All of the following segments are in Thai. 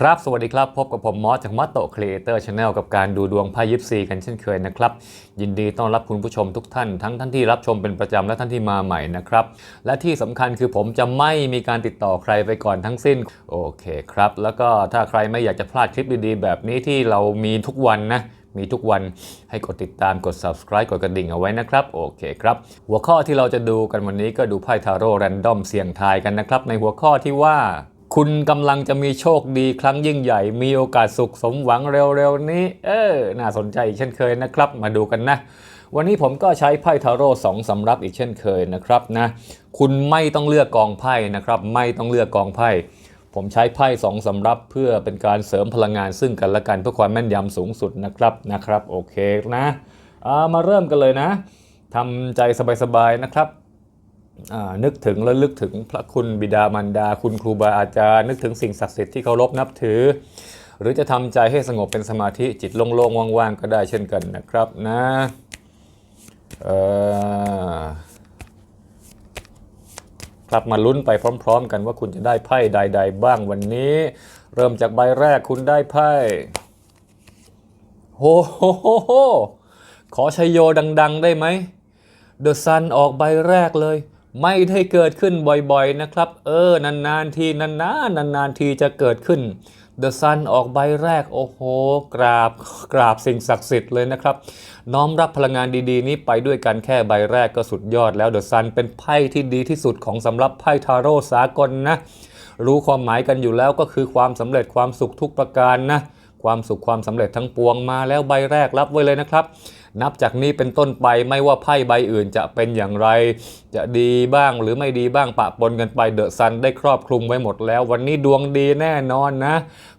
ครับ สวัสดีครับ พบกับผมมอสจากมอสโตครีเอเตอร์ชาแนลกับการดูดวงไพ่ยิปซีกันเช่นเคยนะครับ ยินดีต้อนรับคุณผู้ชมทุกท่าน ทั้งท่านที่รับชมเป็นประจำและท่านที่มาใหม่นะครับ และที่สำคัญคือผมจะไม่มีการติดต่อใครไปก่อนทั้งสิ้น โอเคครับ แล้วก็ถ้าใครไม่อยากจะพลาดคลิปดีๆ แบบนี้ที่เรามีทุกวันนะมีทุกวันให้กดติดตามกด subscribe กดกระดิ่งเอาไว้นะครับ โอเคครับ หัวข้อที่เราจะดูกันวันนี้ก็ดูไพ่ทาโร่แรนดอมเสี่ยงทายกันนะครับในหัวข้อที่ว่า คุณกำลังจะมีโชคดีครั้งยิ่งใหญ่ มีโอกาสสุขสมหวังเร็วๆนี้ เออ น่าสนใจอีกเช่นเคยนะครับ มาดูกันนะ วันนี้ผมก็ใช้ไพ่ทาโร่สองสำรับอีกเช่นเคยนะครับนะ คุณไม่ต้องเลือกกองไพ่นะครับ ไม่ต้องเลือกกองไพ่ ผมใช้ไพ่สองสำรับเพื่อเป็นการเสริมพลังงานซึ่งกันและกันเพื่อความแม่นยำสูงสุดนะครับนะครับ โอเคนะามาเริ่มกันเลยนะทำใจสบายๆนะครับ นึกถึงและลึกถึงพระคุณบิดามารดา คุณครูบาอาจารย์ นึกถึงสิ่งศักดิ์สิทธิ์ที่เคารพนับถือ หรือจะทำใจให้สงบเป็นสมาธิจิตโล่งๆว่างๆ ก็ได้เช่นกันนะครับนะเอ่อครับมาลุ้นไปพร้อม ๆ กันว่าคุณจะได้ไพ่ใด ๆ บ้างวันนี้ เริ่มจากใบแรกคุณได้ไพ่โอ้โหโหโหขอชัยโยดัง ๆ ได้ไหม The Sun ออกใบแรกเลย ไม่ได้เกิดขึ้นบ่อยๆนะครับ เออนานๆทีนานๆนานๆทีจะเกิดขึ้น The Sun ออกใบแรกโอ้โห กราบกราบสิ่งศักดิ์สิทธิ์เลยนะครับ น้อมรับพลังงานดีๆ นี้ไปด้วยกันแค่ใบแรกก็สุดยอดแล้ว The Sun เป็นไพ่ที่ดีที่สุดของสำหรับไพ่ทาโร่สากลนะ รู้ความหมายกันอยู่แล้วก็คือความสำเร็จความสุขทุกประการนะ ความสุขความสำเร็จทั้งปวงมาแล้วใบแรกรับไว้เลยนะครับ นับจากนี้เป็นต้นไปไม่ว่าไพ่ใบอื่นจะเป็นอย่างไร จะดีบ้างหรือไม่ดีบ้างปะปนกันไปเดอะซันได้ครอบคลุมไว้หมดแล้ว วันนี้ดวงดีแน่นอนนะ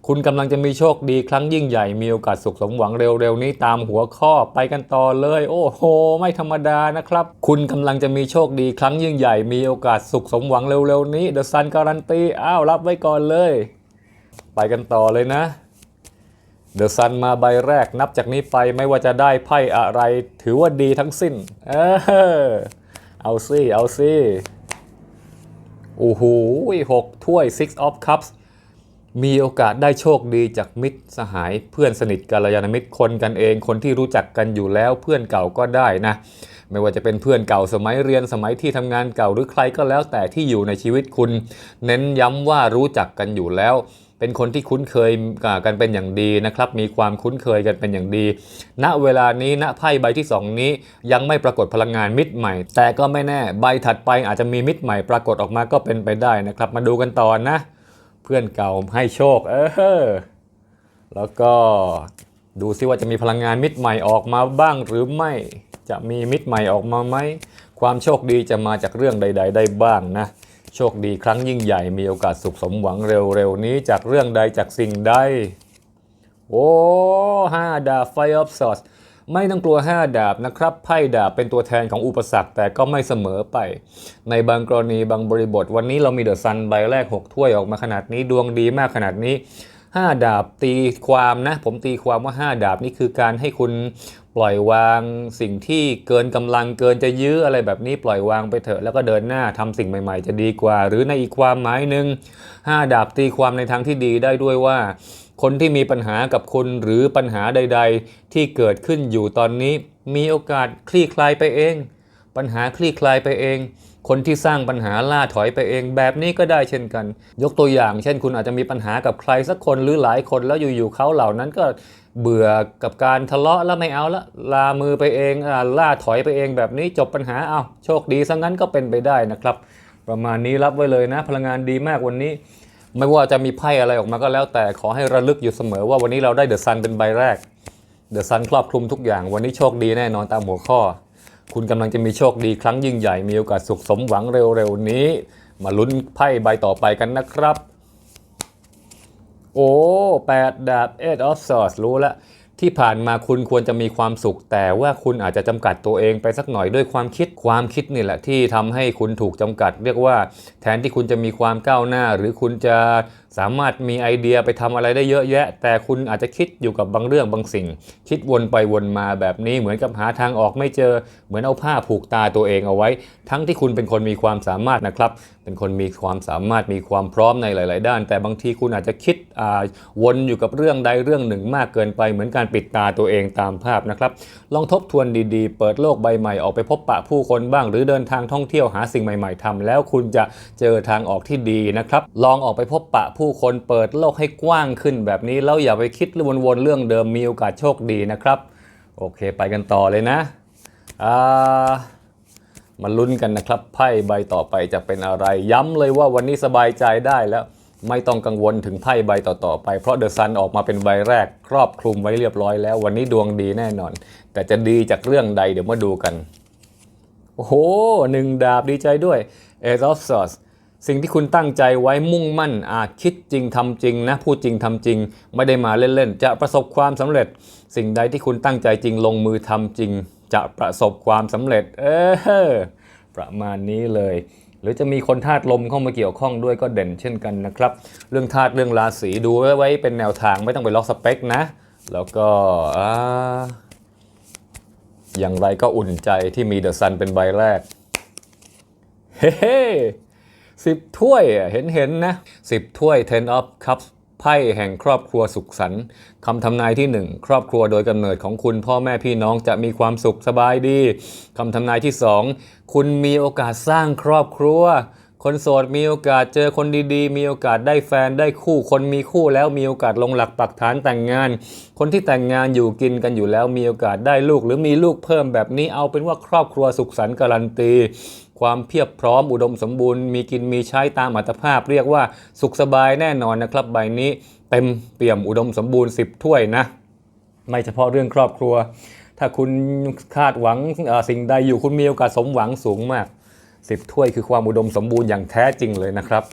คุณกำลังจะมีโชคดีครั้งยิ่งใหญ่มีโอกาสสุขสมหวังเร็วๆนี้ตามหัวข้อไปกันต่อเลย โอ้โห ไม่ธรรมดานะครับ คุณกำลังจะมีโชคดีครั้งยิ่งใหญ่มีโอกาสสุขสมหวังเร็วๆนี้เดอะซันการันตีอ้าวรับไว้ก่อนเลย ไปกันต่อเลยนะ เดอะซันมาใบแรกนับจากนี้ไปไม่ว่าจะได้ไพ่อะไร ถือว่าดีทั้งสิ้น เออเอาสิเอาสิโอ้โหหกถ้วย six of cups มีโอกาสได้โชคดีจากมิตรสหายเพื่อนสนิทกัลยาณมิตรคนกันเอง คนที่รู้จักกันอยู่แล้วเพื่อนเก่าก็ได้นะ ไม่ว่าจะเป็นเพื่อนเก่าสมัยเรียนสมัยที่ทำงานเก่าหรือใครก็แล้วแต่ที่อยู่ในชีวิตคุณ เน้นย้ำว่ารู้จักกันอยู่แล้ว เป็นคนที่คุ้นเคยกันเป็นอย่างดีนะครับ มีความคุ้นเคยกันเป็นอย่างดี ณ เวลานี้ ณ ไพ่ใบที่ 2 นี้ยังไม่ปรากฏพลังงานมิตรใหม่ แต่ก็ไม่แน่ ใบถัดไปอาจจะมีมิตรใหม่ปรากฏออกมาก็เป็นไปได้นะครับ มาดูกันต่อนะ เพื่อนเก่าให้โชค เออ แล้วก็ดูซิว่าจะมีพลังงานมิตรใหม่ออกมาบ้างหรือไม่ จะมีมิตรใหม่ออกมาไหม ความโชคดีจะมาจากเรื่องใด ๆ ได้บ้างนะ โชคดีครั้งยิ่งใหญ่มีโอกาสสุขสมหวังเร็วๆนี้จากเรื่องใดจากสิ่งใด โอ้ห้าดาบไฟออฟสอสไม่ต้องกลัว 5 ดาบนะครับ ไพ่ดาบเป็นตัวแทนของอุปสรรคแต่ก็ไม่เสมอไป ในบางกรณีบางบริบท วันนี้เรามีเดอะซันใบแรก 6 ถ้วยออกมาขนาดนี้ดวงดีมากขนาดนี้ 5 ดาบตีความนะ ผมตีความว่า 5 ดาบนี่คือการให้คุณ ปล่อยวางสิ่งที่เกินกำลังเกินจะยื้ออะไรแบบนี้ปล่อยวางไปเถอะแล้วก็เดินหน้าทำสิ่งใหม่ ๆ จะดีกว่า หรือในอีกความหมายหนึ่ง5ดาบตีความในทางที่ดีได้ด้วยว่า คนที่มีปัญหากับคุณหรือปัญหาใด ๆ ที่เกิดขึ้นอยู่ตอนนี้ มีโอกาสคลี่คลายไปเอง ปัญหาคลี่คลายไปเองคนที่สร้างปัญหาล่าถอยไปเองแบบนี้ก็ได้เช่นกัน ยกตัวอย่าง เช่นคุณอาจจะมีปัญหากับใครสักคนหรือหลายคนแล้วอยู่ๆเขาเหล่านั้นก็ เบื่อกับการทะเลาะแล้วไม่เอาละลามือไปเองอล่าถอยไปเองแบบนี้จบปัญหาเอาโชคดีซะงั้นก็เป็นไปได้นะครับ ประมาณนี้รับไว้เลยนะ พลังงานดีมากวันนี้ ไม่ว่าจะมีไพ่อะไรออกมาก็แล้วแต่ขอให้ระลึกอยู่เสมอว่าวันนี้เราได้เดอะซันเป็นใบแรกเดอะซันครอบคลุมทุกอย่าง วันนี้โชคดีแน่นอนตามหัวข้อ คุณกำลังจะมีโชคดีครั้งยิ่งใหญ่มีโอกาสสุขสมหวังเร็วๆนี้ มาลุ้นไพ่ใบต่อไปกันนะครับ โอ้แปดดาบ eight of swords รู้แล้วที่ผ่านมาคุณควรจะมีความสุข แต่ว่าคุณอาจจะจำกัดตัวเองไปสักหน่อยด้วยความคิดความคิดนี่แหละที่ทำให้คุณถูกจำกัด เรียกว่าแทนที่คุณจะมีความก้าวหน้า หรือคุณจะ สามารถมีไอเดียไปทำอะไรได้เยอะแยะ แต่คุณอาจจะคิดอยู่กับบางเรื่องบางสิ่ง คิดวนไปวนมาแบบนี้เหมือนกับหาทางออกไม่เจอ เหมือนเอาผ้าผูกตาตัวเองเอาไว้ ทั้งที่คุณเป็นคนมีความสามารถนะครับ เป็นคนมีความสามารถมีความพร้อมในหลาย ๆ ด้าน แต่บางทีคุณอาจจะคิดอ่าวนอยู่กับเรื่องใดเรื่องหนึ่งมากเกินไป เหมือนการปิดตาตัวเองตามภาพนะครับ ลองทบทวนดีๆ เปิดโลกใบใหม่ออกไปพบปะผู้คนบ้าง หรือเดินทางท่องเที่ยวหาสิ่งใหม่ ๆทำแล้วคุณจะเจอทางออกที่ดีนะครับ ลองออกไปพบปะผูู้้คนเปิดโลกให้กว้างขึ้นแบบนี้ แล้วอย่าไปคิดวนๆเรื่องเดิมมีโอกาสโชคดีนะครับ โอเคไปกันต่อเลยนะามาลุ้นกันนะครับไพ่ใบต่อไปจะเป็นอะไร ย้ำเลยว่าวันนี้สบายใจได้แล้วไม่ต้องกังวลถึงไพ่ใบต่อๆไป เพราะเดอะซันออกมาเป็นใบแรก ครอบคลุมไว้เรียบร้อยแล้ว วันนี้ดวงดีแน่นอน แต่จะดีจากเรื่องใดเดี๋ยวมาดูกัน โอ้โหหนึ่งดาบดีใจด้วย Ace of Swords สิ่งที่คุณตั้งใจไว้มุ่งมั่นอาจคิดจริงทำจริงนะพูดจริงทำจริง ไม่ได้มาเล่นๆ จะประสบความสำเร็จ สิ่งใดที่คุณตั้งใจจริงลงมือทำจริง จะประสบความสำเร็จ เออประมาณนี้เลย หรือจะมีคนธาตุลมเข้ามาเกี่ยวข้องด้วยก็เด่นเช่นกันนะครับ เรื่องธาตุเรื่องราศีดูไว้ไว้เป็นแนวทางไม่ต้องไปล็อกสเปคนะ แล้วก็ออย่างไรก็อุ่นใจที่มีเดอะซันเป็นใบแรก เฮ้ สิบถ้วยเห็นเห็นนะสิบถ้วย ten of cups ไพ่แห่งครอบครัวสุขสันต์คำทำนายที่หนึ่งครอบครัวโดยกำเนิดของคุณพ่อแม่พี่น้องจะมีความสุขสบายดีคำทำนายที่สองคุณมีโอกาสสร้างครอบครัว คนโสดมีโอกาสเจอคนดีๆ มีโอกาสได้แฟนได้คู่ คนมีคู่แล้วมีโอกาสลงหลักปักฐานแต่งงาน คนที่แต่งงานอยู่กินกันอยู่แล้วมีโอกาสได้ลูก หรือมีลูกเพิ่มแบบนี้เอาเป็นว่าครอบครัวสุขสันต์การันตี ความเพียบพร้อมอุดมสมบูรณ์มีกินมีใช้ตามอัตภาพ เรียกว่าสุขสบายแน่นอนนะครับ ใบนี้เต็มเปี่ยมอุดมสมบูรณ์ 10 ถ้วยนะ ไม่เฉพาะเรื่องครอบครัว ถ้าคุณคาดหวังสิ่งใดอยู่คุณมีโอกาสสมหวังสูงมาก 10 ถ้วยคือความอุดมสมบูรณ์อย่างแท้จริงเลยนะครับ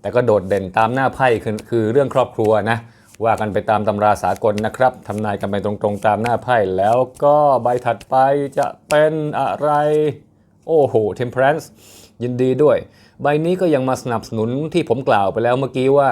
แต่ก็โดดเด่นตามหน้าไพ่คือคือเรื่องครอบครัวนะว่ากันไปตามตำราสากลนะครับทำนายกันไปตรงๆตามหน้าไพ่แล้วก็ใบถัดไปจะเป็นอะไร โอ้โห Temperance ยินดีด้วย ใบนี้ก็ยังมาสนับสนุนที่ผมกล่าวไปแล้วเมื่อกี้ว่า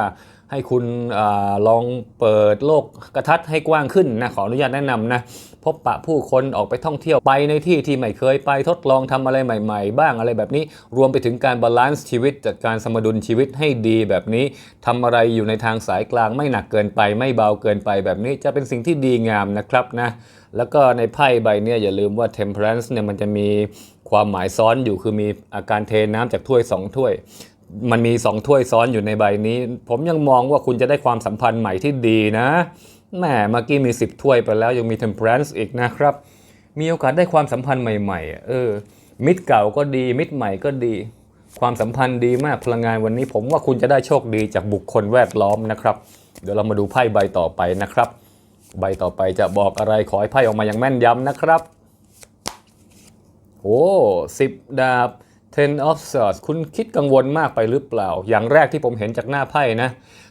ให้คุณอลองเปิดโลกกระทัดให้กว้างขึ้นนะขออนุญาตแนะนำนะ พบปะผู้คนออกไปท่องเที่ยวไปในที่ที่ไม่เคยไปทดลองทำอะไรใหม่ ๆ บ้างอะไรแบบนี้ รวมไปถึงการบาลานซ์ชีวิตจัดการสมดุลชีวิตให้ดีแบบนี้ทำอะไรอยู่ในทางสายกลางไม่หนักเกินไป ไม่เบาเกินไปแบบนี้จะเป็นสิ่งที่ดีงามนะครับนะแล้วก็ในไพ่ใบเนี้อย่าลืมว่า temperance เนี่ยมันจะมีความหมายซ้อนอยู่คือมีอาการเทน้ำจากถ้วยสองถ้วย มันมี 2 ถ้วยซ้อนอยู่ในใบนี้ ผมยังมองว่าคุณจะได้ความสัมพันธ์ใหม่ที่ดีนะ แหมเมื่อกี้มี 10 ถ้วยไปแล้วยังมี temperance อีกนะครับ มีโอกาสได้ความสัมพันธ์ใหม่ๆ เออ มิตรเก่าก็ดี มิตรใหม่ก็ดี ความสัมพันธ์ดีมากพลังงานวันนี้ ผมว่าคุณจะได้โชคดีจากบุคคลแวดล้อมนะครับ เดี๋ยวเรามาดูไพ่ใบต่อไปนะครับ ใบต่อไปจะบอกอะไรขอให้ไพ่ออกมาอย่างแม่นยำนะครับโอ้สิบดาบ ten of swords คุณคิดกังวลมากไปหรือเปล่า อย่างแรกที่ผมเห็นจากหน้าไพ่นะ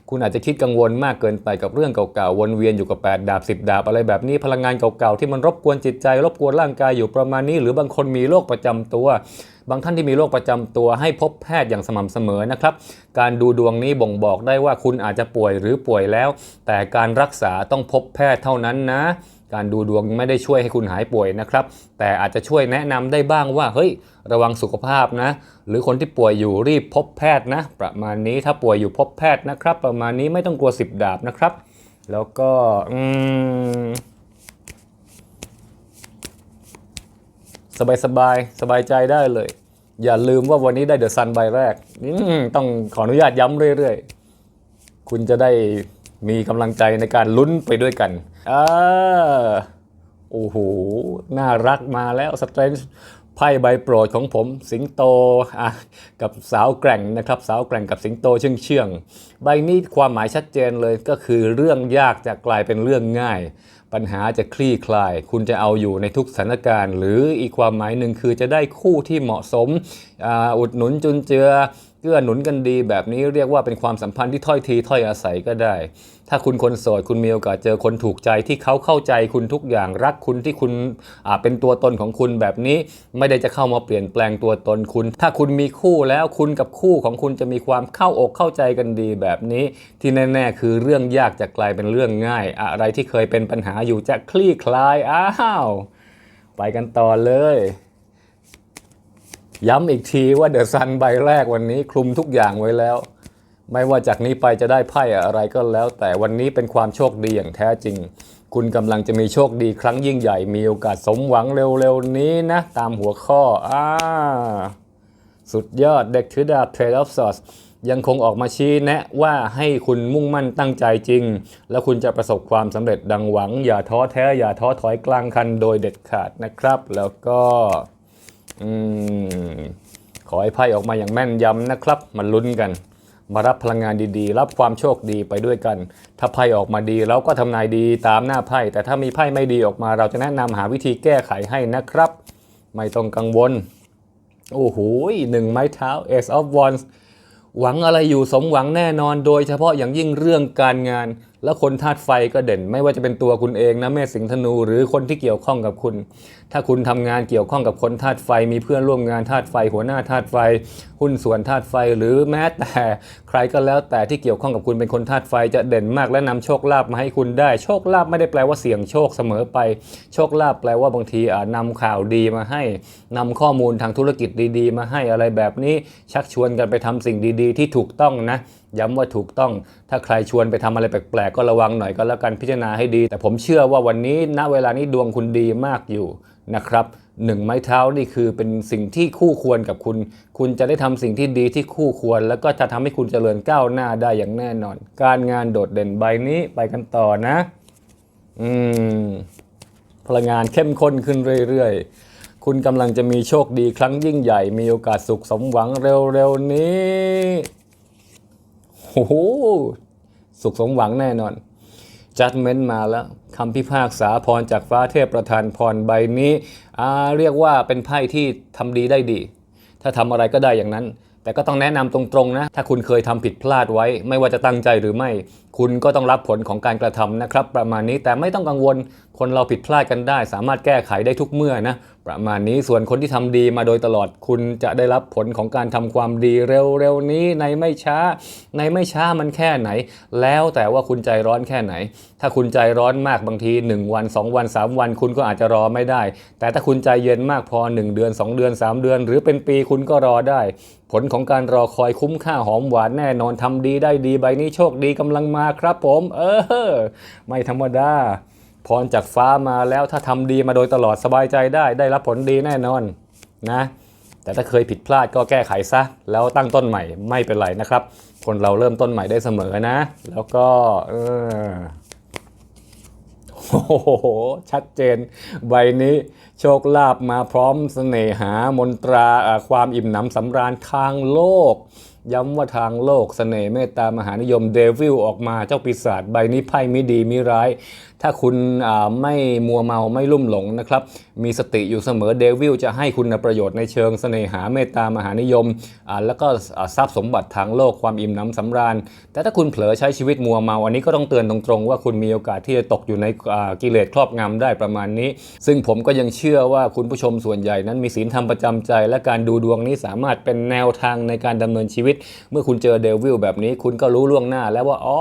คุณอาจจะคิดกังวลมากเกินไปกับเรื่องเก่าๆวนเวียนอยู่กับ 8 ดาบ 10 ดาบ อะไรแบบนี้พลังงานเก่าๆที่มันรบกวนจิตใจ รบกวนร่างกายอยู่ประมาณนี้ หรือบางคนมีโรคประจำตัว บางท่านที่มีโรคประจำตัวให้พบแพทย์อย่างสม่ำเสมอนะครับ การดูดวงนี้บ่งบอกได้ว่าคุณอาจจะป่วยหรือป่วยแล้ว แต่การรักษาต้องพบแพทย์เท่านั้นนะ การดูดวงไม่ได้ช่วยให้คุณหายป่วยนะครับ แต่อาจจะช่วยแนะนำได้บ้างว่า เฮ้ย ระวังสุขภาพนะ หรือคนที่ป่วยอยู่รีบพบแพทย์นะ ประมาณนี้ถ้าป่วยอยู่พบแพทย์นะครับ ประมาณนี้ไม่ต้องกลัวสิบดาบนะครับ แล้วก็อืมสบายสบายสบายใจได้เลย อย่าลืมว่าวันนี้ได้เดอะซันใบแรกต้องขออนุญาตย้ำเรื่อยๆ คุณจะได้ มีกำลังใจในการลุ้นไปด้วยกันอ่าโอ้โห น่ารักมาแล้วสเตรนจ์ไพ่ใบโปรดของผมสิงโตอะกับสาวแกร่งนะครับ สาวแกร่งกับสิงโตเชื่องเชื่องใบนี้ความหมายชัดเจนเลยก็คือเรื่องยากจะกลายเป็นเรื่องง่าย ปัญหาจะคลี่คลาย คุณจะเอาอยู่ในทุกสถานการณ์ หรืออีกความหมายหนึ่งคือจะได้คู่ที่เหมาะสมออุดหนุนจุนเจือ เกื้อหนุนกันดีแบบนี้เรียกว่าเป็นความสัมพันธ์ที่ถ้อยทีถ้อยอาศัยก็ได้ ถ้าคุณคนโสดคุณมีโอกาสเจอคนถูกใจที่เขาเข้าใจคุณทุกอย่างรักคุณที่คุณเป็นตัวตนของคุณแบบนี้ ไม่ได้จะเข้ามาเปลี่ยนแปลงตัวตนคุณ ถ้าคุณมีคู่แล้วคุณกับคู่ของคุณจะมีความเข้าอกเข้าใจกันดีแบบนี้ ที่แน่ ๆ คือเรื่องยากจะกลายเป็นเรื่องง่าย อะไรที่เคยเป็นปัญหาอยู่จะคลี่คลายอ้าวไปกันต่อเลย ย้ำอีกทีว่าเดอะซันใบแรกวันนี้คลุมทุกอย่างไว้แล้ว ไม่ว่าจากนี้ไปจะได้ไพ่อะไรก็แล้ว แต่วันนี้เป็นความโชคดีอย่างแท้จริง คุณกำลังจะมีโชคดีครั้งยิ่งใหญ่มีโอกาสสมหวังเร็วๆนี้นะ ตามหัวข้ออ่าสุดยอดเด็กถือดาบเทรดออฟซอสยังคงออกมาชี้แนะว่าให้คุณมุ่งมั่นตั้งใจจริง แล้วคุณจะประสบความสำเร็จดังหวัง อย่าท้อแท้ อย่าท้อถอยกลางคันโดยเด็ดขาดนะครับ แล้วก็ อืมขอให้ไพ่ออกมาอย่างแม่นยำนะครับมาลุ้นกัน มารับพลังงานดีๆ รับความโชคดีไปด้วยกัน ถ้าไพ่ออกมาดีเราก็ทำนายดีตามหน้าไพ่ แต่ถ้ามีไพ่ไม่ดีออกมา เราจะแนะนำหาวิธีแก้ไขให้นะครับ ไม่ต้องกังวล โอ้โหหนึ่งไม้เท้า Ace of Wands หวังอะไรอยู่สมหวังแน่นอน โดยเฉพาะอย่างยิ่งเรื่องการงาน และคนธาตุไฟก็เด่น ไม่ว่าจะเป็นตัวคุณเองนะเมษสิงธนู หรือคนที่เกี่ยวข้องกับคุณ ถ้าคุณทำงานเกี่ยวข้องกับคนธาตุไฟ มีเพื่อนร่วมงานธาตุไฟ หัวหน้าธาตุไฟ หุ้นส่วนธาตุไฟ หรือแม้แต่ใครก็แล้วแต่ที่เกี่ยวข้องกับคุณเป็นคนธาตุไฟจะเด่นมากและนำโชคลาภมาให้คุณได้ โชคลาภไม่ได้แปลว่าเสี่ยงโชคเสมอไป โชคลาภแปลว่าบางทีอาจนำข่าวดีมาให้นำข้อมูลทางธุรกิจดี ๆ มาให้อะไรแบบนี้ชักชวนกันไปทำสิ่งดี ๆ ที่ถูกต้องนะ ย้ำว่าถูกต้อง ถ้าใครชวนไปทำอะไรแปลกๆ ก็ระวังหน่อยก็แล้วกันพิจารณาให้ดี แต่ผมเชื่อว่าวันนี้ณเวลานี้ดวงคุณดีมากอยู่นะครับหนึ่งไม้เท้านี่คือเป็นสิ่งที่คู่ควรกับคุณ คุณจะได้ทำสิ่งที่ดีที่คู่ควร แล้วก็จะทำให้คุณเจริญก้าวหน้าได้อย่างแน่นอน การงานโดดเด่นใบนี้ไปกันต่อนะ อืมพลังงานเข้มข้นขึ้นเรื่อยๆ คุณกำลังจะมีโชคดีครั้งยิ่งใหญ่ มีโอกาสสุขสมหวังเร็วๆนี้ โอ้โห สุขสมหวังแน่นอนจัดเม้นมาแล้วคำพิพากษาพรจากฟ้าเทพประธานพรใบนี้อาเรียกว่าเป็นไพ่ที่ทำดีได้ดี ถ้าทำอะไรก็ได้อย่างนั้น แต่ก็ต้องแนะนำตรงๆนะ ถ้าคุณเคยทำผิดพลาดไว้ ไม่ว่าจะตั้งใจหรือไม่ คุณก็ต้องรับผลของการกระทำนะครับ ประมาณนี้แต่ไม่ต้องกังวลคนเราผิดพลาดกันได้ สามารถแก้ไขได้ทุกเมื่อนะประมาณนี้ส่วนคนที่ทำดีมาโดยตลอดคุณจะได้รับผลของการทำความดีเร็วๆนี้ในไม่ช้า ในไม่ช้ามันแค่ไหน แล้วแต่ว่าคุณใจร้อนแค่ไหน ถ้าคุณใจร้อนมากบางที 1 วัน 2 วัน 3 วัน คุณก็อาจจะรอไม่ได้ แต่ถ้าคุณใจเย็นมากพอ 1 เดือน 2 เดือน 3 เดือน หรือเป็นปีคุณก็รอได้ ผลของการรอคอยคุ้มค่าหอมหวานแน่นอนทำดีได้ดีใบนี้โชคดีกำลังมาครับผม เออ ไม่ธรรมดา พรจากฟ้ามาแล้วถ้าทำดีมาโดยตลอดสบายใจได้ ได้รับผลดีแน่นอนนะ แต่ถ้าเคยผิดพลาดก็แก้ไขซะ แล้วตั้งต้นใหม่ไม่เป็นไรนะครับ คนเราเริ่มต้นใหม่ได้เสมอนะ แล้วก็เออโอ้โห ชัดเจน ใบนี้โชคลาภมาพร้อมเสน่หามนตราความอิ่มหนำสำราญทางโลกย้ำว่าทางโลกเสน่ห์เมตตามหานิยมเดวิลออกมาเจ้าปีศาจใบนี้ไพ่ม่ดีม่ร้าย ถ้าคุณไม่มัวเมาไม่ลุ่มหลงนะครับ มีสติอยู่เสมอเดวิลจะให้คุณประโยชน์ในเชิงเสน่หาเมตตามหานิยม แล้วก็ทรัพย์สมบัติทางโลกความอิ่มหนำสำราญ แต่ถ้าคุณเผลอใช้ชีวิตมัวเมา อันนี้ก็ต้องเตือนตรงๆ ว่าคุณมีโอกาสที่จะตกอยู่ในกิเลสครอบงำได้ประมาณนี้ ซึ่งผมก็ยังเชื่อว่าคุณผู้ชมส่วนใหญ่นั้นมีศีลธรรมประจำใจ และการดูดวงนี้สามารถเป็นแนวทางในการดำเนินชีวิตเมื่อคุณเจอเดวิลแบบนี้ คุณก็รู้ล่วงหน้าแล้วว่าอ๋อ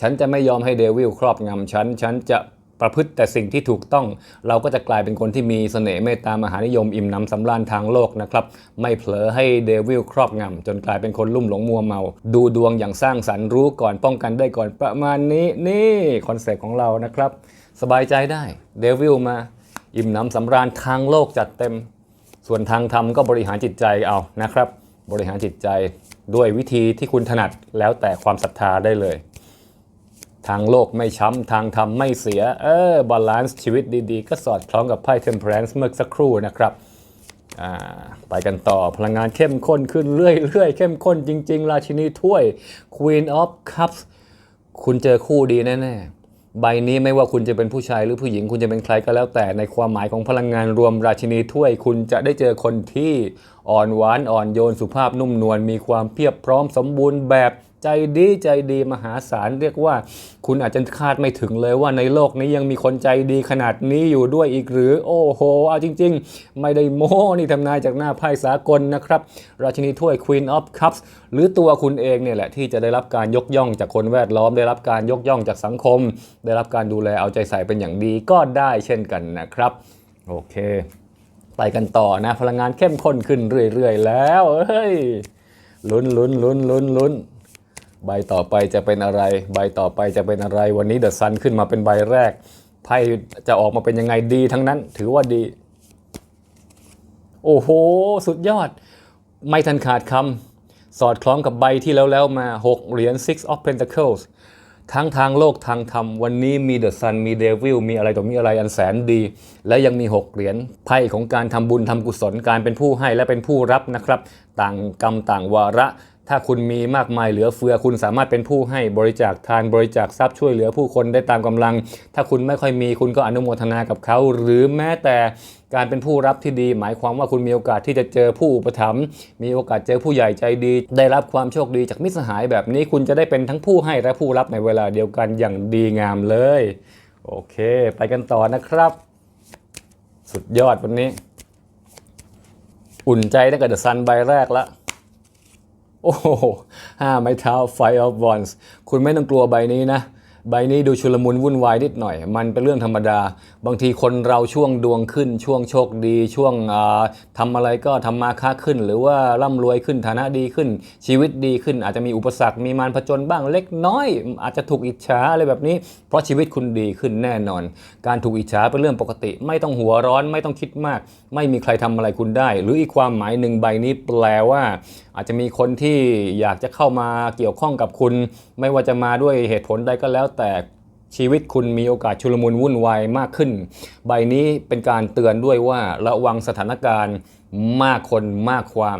ฉันจะไม่ยอมให้เดวิลครอบงำฉัน ฉันจะประพฤติแต่สิ่งที่ถูกต้อง เราก็จะกลายเป็นคนที่มีเสน่ห์เมตตามหานิยมอิ่มหนำสำราญทางโลกนะครับ ไม่เผลอให้เดวิลครอบงำจนกลายเป็นคนลุ่มหลงมัวเมา ดูดวงอย่างสร้างสรรค์รู้ก่อนป้องกันได้ก่อนประมาณนี้นี่คอนเซ็ปต์ของเรานะครับ สบายใจได้เดวิลมาอิ่มหนำสำราญทางโลกจัดเต็ม ส่วนทางธรรมก็บริหารจิตใจเอานะครับ บริหารจิตใจด้วยวิธีที่คุณถนัดแล้วแต่ความศรัทธาได้เลย ทางโลกไม่ช้ำ ทางธรรมไม่เสีย เออบาลานซ์ชีวิตดีๆ ก็สอดคล้องกับไพ่ Temperance เมื่อสักครู่นะครับอ่าไปกันต่อพลังงานเข้มข้นขึ้นเรื่อยๆ เข้มข้นจริง ๆ ราชินีถ้วย Queen of Cups คุณเจอคู่ดีแน่ ๆ ใบนี้ไม่ว่าคุณจะเป็นผู้ชายหรือผู้หญิง คุณจะเป็นใครก็แล้วแต่ในความหมายของพลังงานรวมราชินีถ้วย คุณจะได้เจอคนที่อ่อนหวานอ่อนโยนสุภาพนุ่มนวลมีความเพียบพร้อมสมบูรณ์แบบ ใจดีใจดีมหาศาลเรียกว่า คุณอาจจะคาดไม่ถึงเลยว่าในโลกนี้ยังมีคนใจดีขนาดนี้อยู่ด้วยอีกหรือ โอ้โห เอาจริง ๆ ไม่ได้โม้นี่ทำนายจากหน้าไพ่สากลนะครับ ราชินีถ้วย Queen of Cups หรือตัวคุณเองเนี่ยแหละที่จะได้รับการยกย่องจากคนแวดล้อม ได้รับการยกย่องจากสังคม ได้รับการดูแลเอาใจใส่เป็นอย่างดีก็ได้เช่นกันนะครับโอเค ไปกันต่อนะพลังงานเข้มข้นขึ้นเรื่อยๆแล้วเฮ้ยลุ้นลุ้นลุ้นลุ้นลุ้น ใบต่อไปจะเป็นอะไร ใบต่อไปจะเป็นอะไร วันนี้เดอะซันขึ้นมาเป็นใบแรก ไพ่จะออกมาเป็นยังไงดีทั้งนั้น ถือว่าดี โอ้โห สุดยอด ไม่ทันขาดคำ สอดคล้องกับใบที่แล้วแล้วมา 6 เหรียญ Six of Pentacles ทั้งทางโลกทางธรรม วันนี้มีเดอะซันมีเดวิลมีอะไรต่อมีอะไรอันแสนดี และยังมี 6 เหรียญไพ่ของการทำบุญทำกุศลการเป็นผู้ให้และเป็นผู้รับนะครับ ต่างกรรมต่างวาระ ถ้าคุณมีมากมายเหลือเฟือ คุณสามารถเป็นผู้ให้บริจาคทานบริจาคทรัพย์ช่วยเหลือผู้คนได้ตามกำลัง ถ้าคุณไม่ค่อยมีคุณก็อนุโมทนากับเขา หรือแม้แต่การเป็นผู้รับที่ดี หมายความว่าคุณมีโอกาสที่จะเจอผู้อุปถัมภ์มีโอกาสเจอผู้ใหญ่ใจดี ได้รับความโชคดีจากมิตรสหายแบบนี้ คุณจะได้เป็นทั้งผู้ให้และผู้รับในเวลาเดียวกันอย่างดีงามเลย โอเค ไปกันต่อนะครับ สุดยอดวันนี้ อุ่นใจตั้งแต่เดอะซันใบแรกละ โอ้โหห้าไม้เท้า Fire of Wands คุณไม่ต้องกลัวใบนี้นะ ใบนี้ดูชุลมุนวุ่นวายนิดหน่อย มันเป็นเรื่องธรรมดา บางทีคนเราช่วงดวงขึ้น ช่วงโชคดี ช่วงอ่าทำอะไรก็ทำมาค้าขึ้น หรือว่าร่ำรวยขึ้นฐานะดีขึ้น ชีวิตดีขึ้น อาจจะมีอุปสรรคมีมารผจญบ้างเล็กน้อย อาจจะถูกอิจฉาอะไรแบบนี้ เพราะชีวิตคุณดีขึ้นแน่นอน การถูกอิจฉาเป็นเรื่องปกติ ไม่ต้องหัวร้อนไม่ต้องคิดมาก ไม่มีใครทำอะไรคุณได้ หรืออีกความหมายหนึ่งใบนี้แปลว่า อาจจะมีคนที่อยากจะเข้ามาเกี่ยวข้องกับคุณ ไม่ว่าจะมาด้วยเหตุผลใดก็แล้วแต่ชีวิตคุณมีโอกาสชุลมุนวุ่นวายมากขึ้น ใบนี้เป็นการเตือนด้วยว่าระวังสถานการณ์มากคนมากความ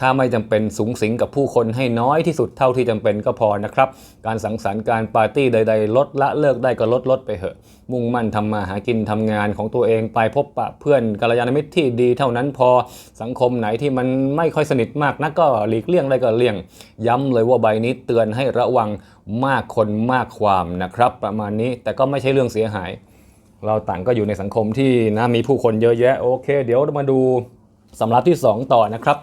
ถ้าไม่จำเป็นสูงสิงกับผู้คนให้น้อยที่สุดเท่าที่จำเป็นก็พอนะครับ การสังสรรค์การปาร์ตี้ใด ๆ ลดละเลิกได้ก็ลดลดไปเถอะ มุ่งมั่นทำมาหากินทำงานของตัวเองไปพบปะเพื่อนกัลยาณมิตรที่ดีเท่านั้นพอสังคมไหนที่มันไม่ค่อยสนิทมากนักก็หลีกเลี่ยงได้ก็เลี่ยง ย้ำเลยว่าใบนี้เตือนให้ระวังมากคนมากความนะครับ ประมาณนี้แต่ก็ไม่ใช่เรื่องเสียหาย เราต่างก็อยู่ในสังคมที่นะมีผู้คนเยอะแยะโอเค เดี๋ยวมาดูสำรับที่ 2 ต่อนะครับ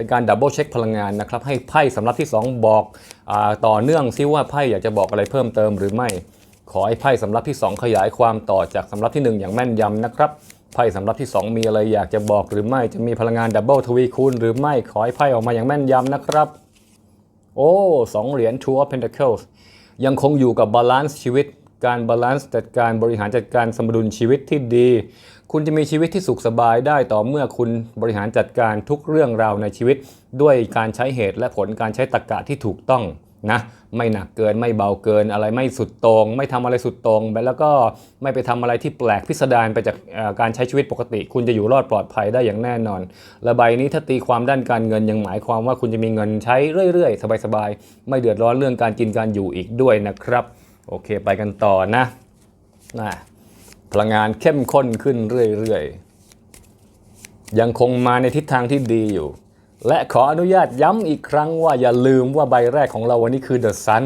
เป็นการดับเบิลเช็คพลังงานนะครับให้ไพ่สำรับที่ 2 บอกอต่อเนื่องซิว่าไพ่อยากจะบอกอะไรเพิ่มเติมหรือไม่ ขอให้ไพ่สำรับที่ 2 ขยายความต่อจากสำรับที่ 1 อย่างแม่นยำนะครับไพ่สำรับที่ 2 มีอะไรอยากจะบอกหรือไม่จะมีพลังงานดับเบิลทวีคูณหรือไม่ขอให้ไพ่ออกมาอย่างแม่นยำนะครับ โอ้สองเหรียญ Two of Pentacles ยังคงอยู่กับบาลานซ์ชีวิต การบาลานซ์จัดการบริหารจัดการสมดุลชีวิตที่ดี คุณจะมีชีวิตที่สุขสบายได้ต่อเมื่อคุณบริหารจัดการทุกเรื่องราวในชีวิต ด้วยการใช้เหตุและผลการใช้ตรรกะที่ถูกต้องนะไม่หนักเกินไม่เบาเกินอะไรไม่สุดตรง ไม่ทำอะไรสุดตรงไปแล้วก็ไม่ไปทำอะไรที่แปลกพิสดารไปจากการใช้ชีวิตปกติ คุณจะอยู่รอดปลอดภัยได้อย่างแน่นอนและใบนี้ถ้าตีความด้านการเงินยังหมายความว่าคุณจะมีเงินใช้เรื่อยๆ สบายๆ ไม่เดือดร้อนเรื่องการกินการอยู่อีกด้วยนะครับ โอเคไปกันต่อนะนะพลังงานเข้มข้นขึ้นเรื่อยๆ ยังคงมาในทิศทางที่ดีอยู่ และขออนุญาตย้ำอีกครั้งว่าอย่าลืมว่าใบแรกของเราวันนี้คือ The Sun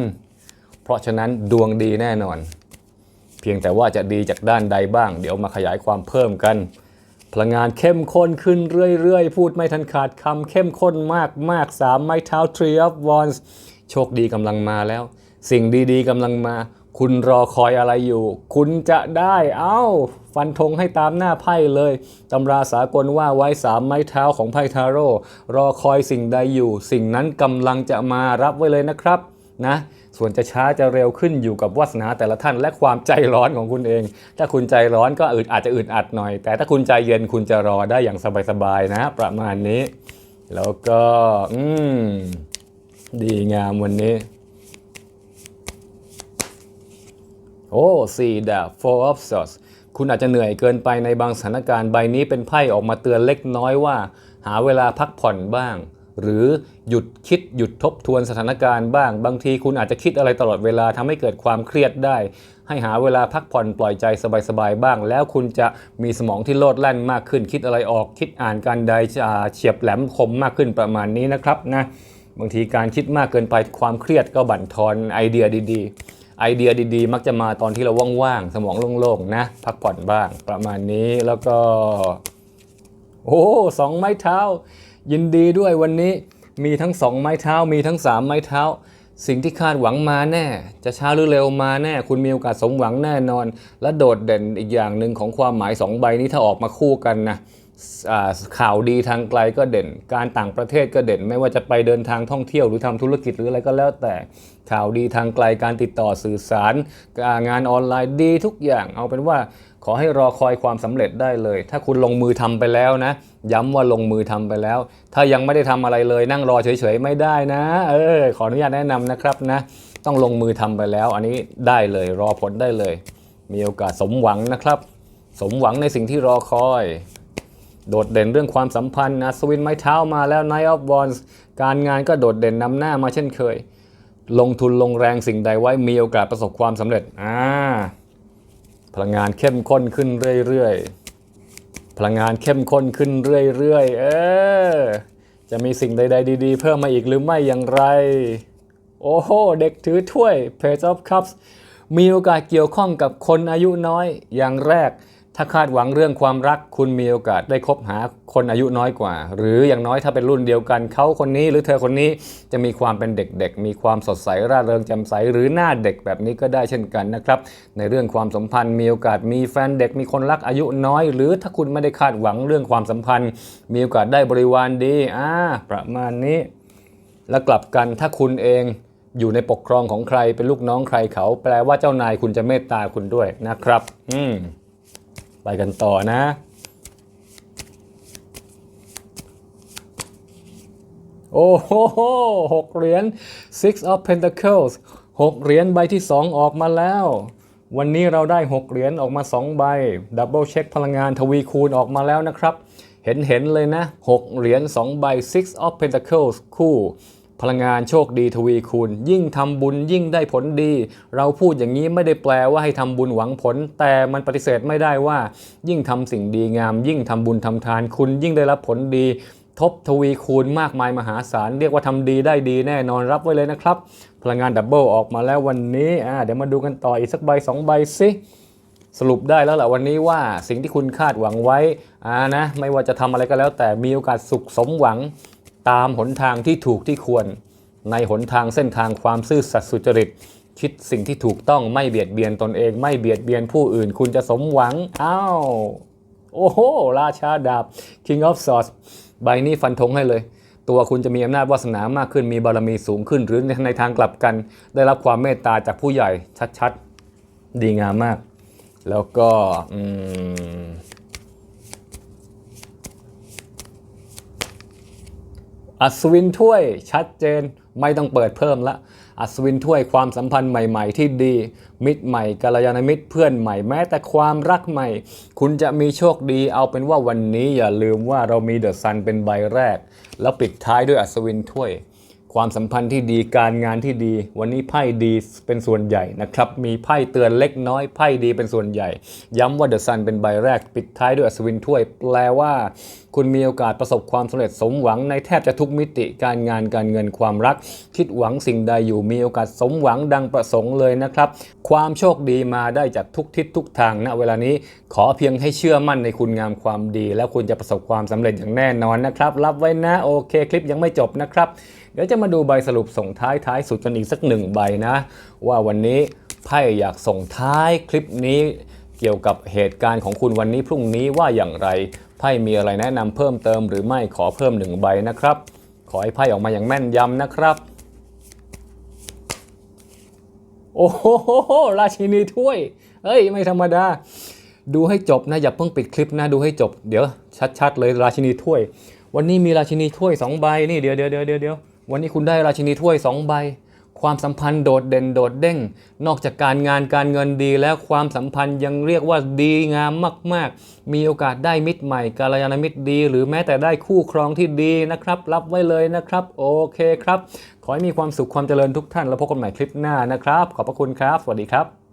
เพราะฉะนั้นดวงดีแน่นอน เพียงแต่ว่าจะดีจากด้านใดบ้าง เดี๋ยวมาขยายความเพิ่มกัน พลังงานเข้มข้นขึ้นเรื่อยๆ พูดไม่ทันขาดคำเข้มข้นมากๆสามไม้เท้า Tree of Wands โชคดีกำลังมาแล้ว สิ่งดีๆกำลังมา คุณรอคอยอะไรอยู่ คุณจะได้เอ้า ฟันธงให้ตามหน้าไพ่เลยตำราสากลว่าไว้สามไม้เท้าของไพ่ทาโร่รอคอยสิ่งใดอยู่ สิ่งนั้นกำลังจะมารับไว้เลยนะครับนะส่วนจะช้าจะเร็วขึ้นอยู่กับวาสนาแต่ละท่านและความใจร้อนของคุณเอง ถ้าคุณใจร้อนก็อึดอาจจะอึดอัดหน่อย แต่ถ้าคุณใจเย็นคุณจะรอได้อย่างสบายๆนะ ประมาณนี้ แล้วก็ อืม ดีงามวันนี้ โอ้สี่ดาบ four of swords คุณอาจจะเหนื่อยเกินไปในบางสถานการณ์ใบนี้เป็นไพ่ออกมาเตือนเล็กน้อยว่า หาเวลาพักผ่อนบ้าง หรือหยุดคิดหยุดทบทวนสถานการณ์บ้าง บางทีคุณอาจจะคิดอะไรตลอดเวลาทำให้เกิดความเครียดได้ ให้หาเวลาพักผ่อนปล่อยใจสบายๆบ้าง แล้วคุณจะมีสมองที่โลดแล่นมากขึ้น คิดอะไรออกคิดอ่านการใดจะเฉียบแหลมคมมากขึ้นประมาณนี้นะครับนะบางทีการคิดมากเกินไปความเครียดก็บั่นทอนไอเดียดี ๆ ไอเดียดีๆ มักจะมาตอนที่เราว่างๆ สมองโล่งๆ นะ พักผ่อนบ้างประมาณนี้แล้วก็ โอ้สองไม้เท้า ยินดีด้วยวันนี้มีทั้งสองไม้เท้า มีทั้งสามไม้เท้า สิ่งที่คาดหวังมาแน่ จะช้าหรือเร็วมาแน่ คุณมีโอกาสสมหวังแน่นอน และโดดเด่นอีกอย่างหนึ่งของความหมายสองใบนี้ถ้าออกมาคู่กันนะ ข่าวดีทางไกลก็เด่น การต่างประเทศก็เด่น ไม่ว่าจะไปเดินทางท่องเที่ยวหรือทำธุรกิจหรืออะไรก็แล้วแต่ข่าวดีทางไกลการติดต่อสื่อสารงานออนไลน์ดีทุกอย่าง เอาเป็นว่าขอให้รอคอยความสำเร็จได้เลย ถ้าคุณลงมือทำไปแล้วนะ ย้ำว่าลงมือทำไปแล้ว ถ้ายังไม่ได้ทำอะไรเลย นั่งรอเฉยๆไม่ได้นะ เออขออนุญาตแนะนำนะครับนะ ต้องลงมือทำไปแล้ว อันนี้ได้เลยรอผลได้เลย มีโอกาสสมหวังนะครับ สมหวังในสิ่งที่รอคอย โดดเด่นเรื่องความสัมพันธ์นะสวินไม้เท้ามาแล้ว Night of Wands การงานก็โดดเด่นนำหน้ามาเช่นเคย ลงทุนลงแรงสิ่งใดไว้มีโอกาสประสบความสำเร็จอ่าพลังงานเข้มข้นขึ้นเรื่อยๆ พลังงานเข้มข้นขึ้นเรื่อยๆ เออ จะมีสิ่งใด ๆ ดี ๆ เพิ่มมาอีกหรือไม่อย่างไร โอ้โห เด็กถือถ้วย Page of Cups มีโอกาสเกี่ยวข้องกับคนอายุน้อยอย่างแรก ถ้าคาดหวังเรื่องความรักคุณมีโอกาสได้คบหาคนอายุน้อยกว่า หรืออย่างน้อยถ้าเป็นรุ่นเดียวกันเขาคนนี้หรือเธอคนนี้จะมีความเป็นเด็กๆ มีความสดใสร่าเริงแจ่มใสหรือหน้าเด็กแบบนี้ก็ได้เช่นกันนะครับ ในเรื่องความสัมพันธ์มีโอกาสมีแฟนเด็กมีคนรักอายุน้อย หรือถ้าคุณไม่ได้คาดหวังเรื่องความสัมพันธ์ มีโอกาสได้บริวารดีอ่าประมาณนี้ และกลับกันถ้าคุณเองอยู่ในปกครองของใครเป็นลูกน้องใครเขา แปลว่าเจ้านายคุณจะเมตตาคุณด้วยนะครับ อืม ไปกันต่อนะ โอ้โหหกเหรียญ six of pentacles หกเหรียญใบที่สองออกมาแล้ว วันนี้เราได้หกเหรียญออกมาสองใบ ดับเบิลเช็คพลังงานทวีคูณออกมาแล้วนะครับ เห็นเห็นเลยนะหกเหรียญสองใบ six of pentacles คู่ พลังงานโชคดีทวีคูณ ยิ่งทำบุญยิ่งได้ผลดี เราพูดอย่างนี้ไม่ได้แปลว่าให้ทำบุญหวังผล แต่มันปฏิเสธไม่ได้ว่า ยิ่งทำสิ่งดีงาม ยิ่งทำบุญทำทาน คุณยิ่งได้รับผลดี ทบทวีคูณมากมายมหาศาล เรียกว่าทำดีได้ดีแน่นอนรับไว้เลยนะครับ พลังงานดับเบิลออกมาแล้ววันนี้อ่าเดี๋ยวมาดูกันต่ออีกสักใบสองใบสิสรุปได้แล้วแหละวันนี้ว่าสิ่งที่คุณคาดหวังไว้อ่านะไม่ว่าจะทำอะไรก็แล้วแต่มีโอกาสสุขสมหวัง ตามหนทางที่ถูกที่ควร ในหนทางเส้นทางความซื่อสัตย์สุจริต คิดสิ่งที่ถูกต้องไม่เบียดเบียนตนเอง ไม่เบียดเบียนผู้อื่น คุณจะสมหวังอ้าวโอ้โห ราชาดาบ King of Swords ใบนี้ฟันธงให้เลย ตัวคุณจะมีอำนาจวาสนามากขึ้นมีบารมีสูงขึ้น หรือในทางกลับกัน ได้รับความเมตตาจากผู้ใหญ่ชัดๆ ดีงามมาก แล้วก็ อัศวินถ้วยชัดเจนไม่ต้องเปิดเพิ่มละ อัศวินถ้วยความสัมพันธ์ใหม่ ๆ ที่ดี มิตรใหม่กัลยาณมิตรเพื่อนใหม่ แม้แต่ความรักใหม่ คุณจะมีโชคดีเอาเป็นว่าวันนี้อย่าลืมว่าเรามีเดอะซันเป็นใบแรก แล้วปิดท้ายด้วยอัศวินถ้วย ความสัมพันธ์ที่ดีการงานที่ดี วันนี้ไพ่ดีเป็นส่วนใหญ่นะครับ มีไพ่เตือนเล็กน้อยไพ่ดีเป็นส่วนใหญ่ ย้ำว่าเดอะซันเป็นใบแรกปิดท้ายด้วยอัศวินถ้วย แปลว่า คุณมีโอกาสประสบความสำเร็จสมหวังในแทบจะทุกมิติการงานการเงินความรัก คิดหวังสิ่งใดอยู่มีโอกาสสมหวังดังประสงค์เลยนะครับ ความโชคดีมาได้จากทุกทิศทุกทางณเวลานี้ขอเพียงให้เชื่อมั่นในคุณงามความดี แล้วคุณจะประสบความสำเร็จอย่างแน่นอนนะครับ รับไว้นะโอเคคลิปยังไม่จบนะครับ เดี๋ยวจะมาดูใบสรุปส่งท้ายท้ายสุดกันอีกสักหนึ่งใบนะ ว่าวันนี้ไพ่อยากส่งท้ายคลิปนี้เกี่ยวกับเหตุการณ์ของคุณวันนี้พรุ่งนี้ว่าอย่างไรไพ่มีอะไรแนะนำเพิ่มเติมหรือไม่ขอเพิ่มหนึ่งใบนะครับ ขอให้ไพ่ออกมาอย่างแม่นยำนะครับ โอ้โหราชินีถ้วยเฮ้ย ไม่ธรรมดา ดูให้จบนะ อย่าเพิ่งปิดคลิปนะดูให้จบเดี๋ยวชัด ๆ เลยราชินีถ้วย วันนี้มีราชินีถ้วยสองใบนี่เดี๋ยวเดี๋ยวเดี๋ยวเดี๋ยว วันนี้คุณได้ราชินีถ้วยสองใบ ความสัมพันธ์โดดเด่นโดดเด้ง นอกจากการงานการเงินดีแล้วความสัมพันธ์ยังเรียกว่าดีงามมาก ๆ มีโอกาสได้มิตรใหม่กาลยาณมิตรดี หรือแม้แต่ได้คู่ครองที่ดีนะครับ รับไว้เลยนะครับ โอเคครับ ขอให้มีความสุขความเจริญทุกท่าน แล้วพบกันใหม่คลิปหน้านะครับ ขอบพระคุณครับ สวัสดีครับ